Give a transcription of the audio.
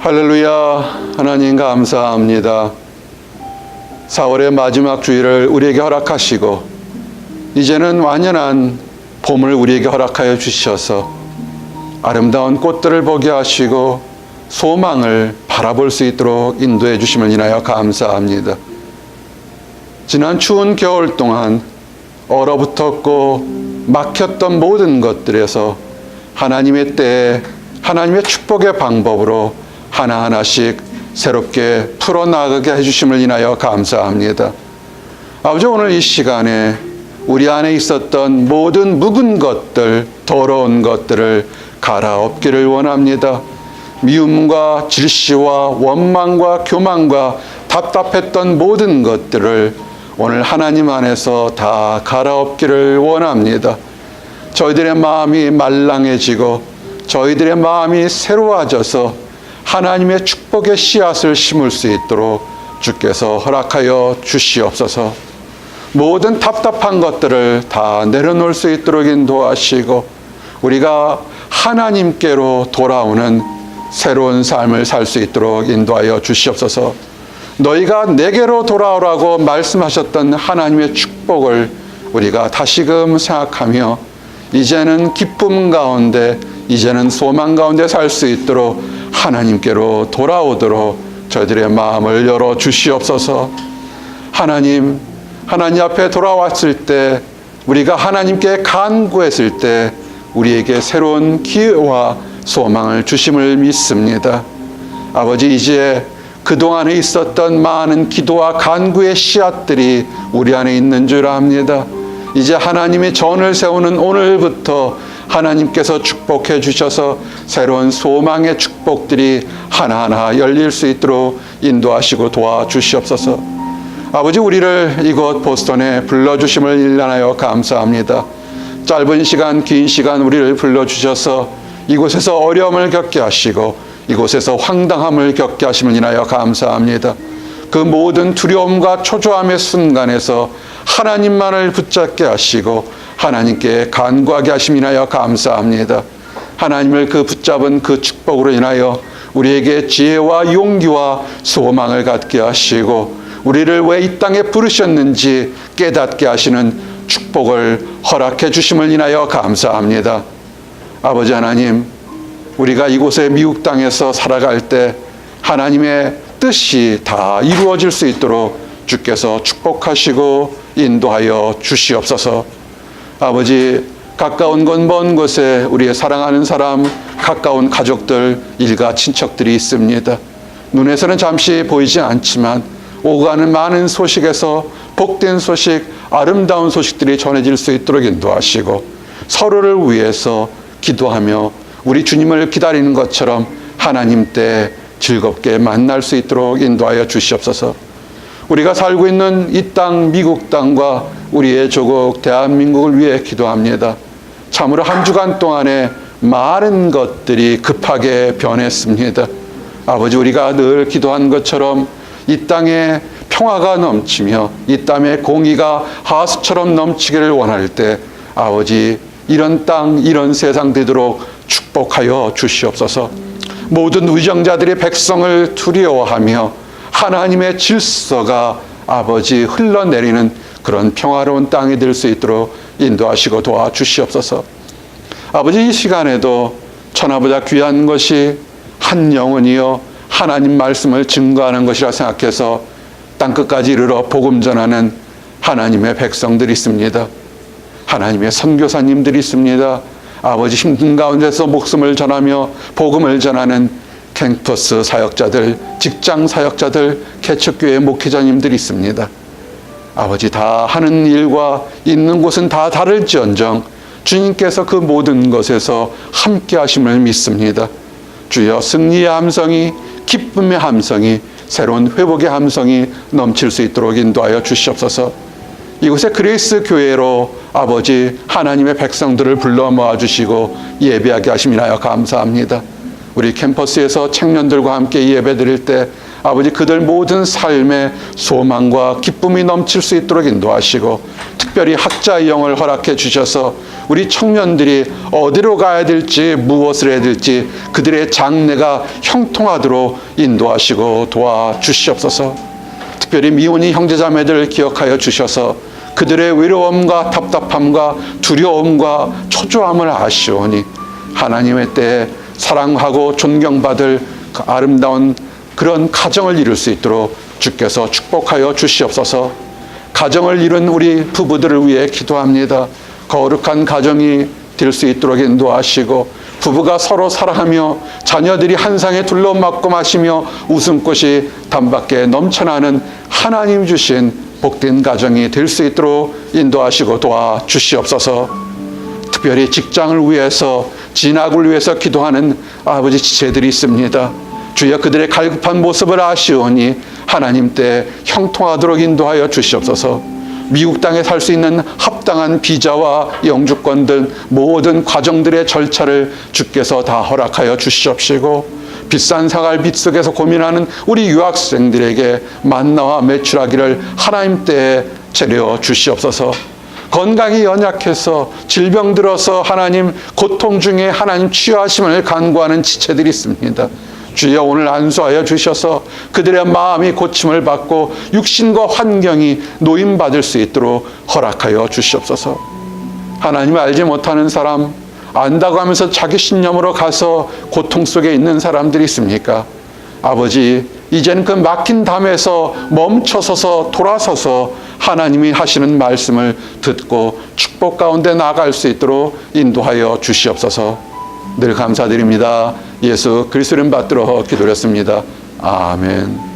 할렐루야 하나님 감사합니다. 4월의 마지막 주일을 우리에게 허락하시고 이제는 완연한 봄을 우리에게 허락하여 주셔서 아름다운 꽃들을 보게 하시고 소망을 바라볼 수 있도록 인도해 주심을 인하여 감사합니다. 지난 추운 겨울 동안 얼어붙었고 막혔던 모든 것들에서 하나님의 때에 하나님의 축복의 방법으로 하나하나씩 새롭게 풀어나가게 해주심을 인하여 감사합니다. 아버지 오늘 이 시간에 우리 안에 있었던 모든 묵은 것들, 더러운 것들을 갈아엎기를 원합니다. 미움과 질시와 원망과 교만과 답답했던 모든 것들을 오늘 하나님 안에서 다 갈아엎기를 원합니다. 저희들의 마음이 말랑해지고 저희들의 마음이 새로워져서 하나님의 축복의 씨앗을 심을 수 있도록 주께서 허락하여 주시옵소서. 모든 답답한 것들을 다 내려놓을 수 있도록 인도하시고 우리가 하나님께로 돌아오는 새로운 삶을 살 수 있도록 인도하여 주시옵소서. 너희가 내게로 돌아오라고 말씀하셨던 하나님의 축복을 우리가 다시금 생각하며 이제는 기쁨 가운데 이제는 소망 가운데 살 수 있도록 하나님께로 돌아오도록 저희들의 마음을 열어 주시옵소서. 하나님, 하나님 앞에 돌아왔을 때 우리가 하나님께 간구했을 때 우리에게 새로운 기회와 소망을 주심을 믿습니다. 아버지 이제 그동안에 있었던 많은 기도와 간구의 씨앗들이 우리 안에 있는 줄 압니다. 이제 하나님의 전을 세우는 오늘부터 하나님께서 축복해 주셔서 새로운 소망의 축복들이 하나하나 열릴 수 있도록 인도하시고 도와주시옵소서. 아버지 우리를 이곳 보스턴에 불러주심을 일난하여 감사합니다. 짧은 시간 긴 시간 우리를 불러주셔서 이곳에서 어려움을 겪게 하시고 이곳에서 황당함을 겪게 하심을 인하여 감사합니다. 그 모든 두려움과 초조함의 순간에서 하나님만을 붙잡게 하시고 하나님께 간구하게 하심 인하여 감사합니다. 하나님을 그 붙잡은 그 축복으로 인하여 우리에게 지혜와 용기와 소망을 갖게 하시고 우리를 왜 이 땅에 부르셨는지 깨닫게 하시는 축복을 허락해 주심을 인하여 감사합니다. 아버지 하나님, 우리가 이곳에 미국 땅에서 살아갈 때 하나님의 뜻이 다 이루어질 수 있도록 주께서 축복하시고 인도하여 주시옵소서. 아버지 가까운 건 먼 곳에 우리의 사랑하는 사람, 가까운 가족들, 일가 친척들이 있습니다. 눈에서는 잠시 보이지 않지만 오고 가는 많은 소식에서 복된 소식, 아름다운 소식들이 전해질 수 있도록 인도하시고 서로를 위해서 기도하며 우리 주님을 기다리는 것처럼 하나님 때 즐겁게 만날 수 있도록 인도하여 주시옵소서. 우리가 살고 있는 이 땅, 미국 땅과 우리의 조국 대한민국을 위해 기도합니다. 참으로 한 주간 동안에 많은 것들이 급하게 변했습니다. 아버지 우리가 늘 기도한 것처럼 이 땅에 평화가 넘치며 이 땅에 공의가 하수처럼 넘치기를 원할 때 아버지 이런 땅 이런 세상 되도록 축복하여 주시옵소서. 모든 위정자들이 백성을 두려워하며 하나님의 질서가 아버지 흘러내리는 그런 평화로운 땅이 될 수 있도록 인도하시고 도와주시옵소서. 아버지 이 시간에도 천하보다 귀한 것이 한 영혼이요 하나님 말씀을 증거하는 것이라 생각해서 땅 끝까지 이르러 복음 전하는 하나님의 백성들이 있습니다. 하나님의 선교사님들이 있습니다. 아버지 힘든 가운데서 목숨을 전하며 복음을 전하는 캠퍼스 사역자들, 직장 사역자들, 개척교회 목회자님들이 있습니다. 아버지 다 하는 일과 있는 곳은 다 다를지언정 주님께서 그 모든 것에서 함께 하심을 믿습니다. 주여 승리의 함성이 기쁨의 함성이 새로운 회복의 함성이 넘칠 수 있도록 인도하여 주시옵소서. 이곳에 그레이스 교회로 아버지 하나님의 백성들을 불러 모아 주시고 예배하게 하심이나여 감사합니다. 우리 캠퍼스에서 청년들과 함께 예배 드릴 때 아버지 그들 모든 삶에 소망과 기쁨이 넘칠 수 있도록 인도하시고 특별히 학자의 영을 허락해 주셔서 우리 청년들이 어디로 가야 될지 무엇을 해야 될지 그들의 장래가 형통하도록 인도하시고 도와주시옵소서. 특별히 미혼이 형제자매들을 기억하여 주셔서 그들의 외로움과 답답함과 두려움과 초조함을 아시오니 하나님의 때에 사랑하고 존경받을 그 아름다운 그런 가정을 이룰 수 있도록 주께서 축복하여 주시옵소서. 가정을 이룬 우리 부부들을 위해 기도합니다. 거룩한 가정이 될 수 있도록 인도하시고 부부가 서로 사랑하며 자녀들이 한 상에 둘러맞고 마시며 웃음꽃이 단밖에 넘쳐나는 하나님 주신 복된 가정이 될 수 있도록 인도하시고 도와 주시옵소서. 특별히 직장을 위해서 진학을 위해서 기도하는 아버지 지체들이 있습니다. 주여 그들의 갈급한 모습을 아시오니 하나님 때 형통하도록 인도하여 주시옵소서. 미국 땅에 살 수 있는 합당한 비자와 영주권 등 모든 과정들의 절차를 주께서 다 허락하여 주시옵시고 비싼 빚 속에서 고민하는 우리 유학생들에게 만나와 매출하기를 하나님 때에 재려 주시옵소서. 건강이 연약해서 질병 들어서 하나님 고통 중에 하나님 치유하심을 간구하는 지체들이 있습니다. 주여 오늘 안수하여 주셔서 그들의 마음이 고침을 받고 육신과 환경이 노임받을 수 있도록 허락하여 주시옵소서. 하나님을 알지 못하는 사람, 안다고 하면서 자기 신념으로 가서 고통 속에 있는 사람들이 있습니까? 아버지, 이제는 그 막힌 담에서 멈춰서서 돌아서서 하나님이 하시는 말씀을 듣고 축복 가운데 나아갈 수 있도록 인도하여 주시옵소서. 늘 감사드립니다. 예수 그리스도를 받들어 기도렸습니다. 아멘.